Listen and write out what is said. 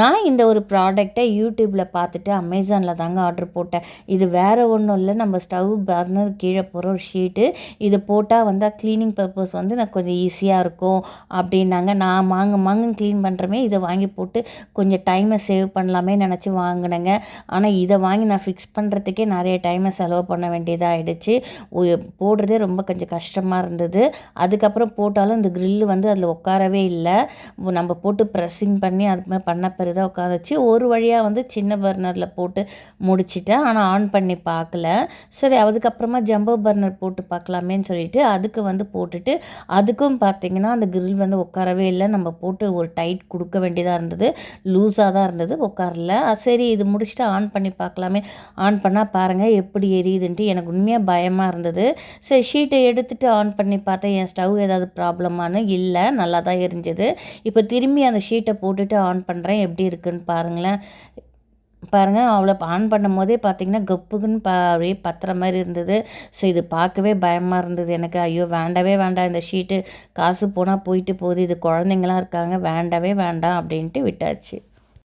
நான் இந்த ஒரு ப்ராடக்டை யூடியூப்பில் பார்த்துட்டு அமேசானில் தாங்க ஆர்டர் போட்டேன். இது வேறு ஒன்றும் இல்லை. நம்ம ஸ்டவ் பர்னர் கீழே போகிற ஒரு ஷீட்டு இது போட்டால் வந்தால் க்ளீனிங் பர்பஸ் வந்து நான் கொஞ்சம் ஈஸியாக இருக்கும் அப்படின்னாங்க. நான் மாங்க மாங்கன்னு க்ளீன் பண்ணுறமே இதை வாங்கி போட்டு கொஞ்சம் டைமை சேவ் பண்ணலாமே நினச்சி வாங்கினேங்க. ஆனால் இதை வாங்கி நான் ஃபிக்ஸ் பண்ணுறதுக்கே நிறைய டைமை செலவு பண்ண வேண்டியதாக ஆகிடுச்சு போடுறதே ரொம்ப கொஞ்சம் கஷ்டமாக இருந்தது. அதுக்கப்புறம் போட்டாலும் இந்த க்ரில்லு வந்து அதில் உட்காரவே இல்லை. நம்ம போட்டு ப்ரெஸ்ஸிங் பண்ணி அது மாதிரி பண்ண பிறகு தான் உட்காந்துச்சு. ஒரு வழியாக வந்து சின்ன பர்னரில் போட்டு முடிச்சிட்டேன். ஆனால் ஆன் பண்ணி பார்க்கல. சரி அதுக்கப்புறமா ஜம்போ பர்னர் போட்டு பார்க்கலாமேன்னு சொல்லிட்டு அதுக்கு வந்து போட்டுட்டு அதுக்கும் பார்த்தீங்கன்னா அந்த கிரில் வந்து உட்காரவே இல்லை. நம்ம போட்டு ஒரு டைட் கொடுக்க வேண்டியதாக இருந்தது. லூஸாக தான் இருந்தது உட்காரல. சரி இது முடிச்சுட்டு ஆன் பண்ணி பார்க்கலாமே. ஆன் பண்ணால் பாருங்கள் எப்படி எரியுதுன்ட்டு எனக்கு உண்மையாக பயமாக இருந்தது. சரி ஷீட்டை எடுத்துகிட்டு ஆன் பண்ணி பார்த்தேன். என் ஸ்டவ் ஏதாவது ப்ராப்ளமானு இல்லை நல்லா தான் எரிஞ்சது. இப்போ திரும்பி அந்த ஷீட்டை போட்டுட்டு ஆன் பண்ணுறேன் எப்படி இருக்குன்னு பாருங்களேன். பாருங்கள் அவ்வளோ ஆன் பண்ணும் போதே பார்த்தீங்கன்னா கப்புக்குன்னு பா அப்படியே பத்துற மாதிரி இருந்தது. ஸோ இது பார்க்கவே பயமாக இருந்தது. எனக்கு ஐயோ வேண்டவே வேண்டாம். இந்த ஷீட்டு காசு போனால் போயிட்டு போகுது. இது குழந்தைங்களாம் இருக்காங்க. வேண்டவே வேண்டாம் அப்படின்ட்டு விட்டாச்சு.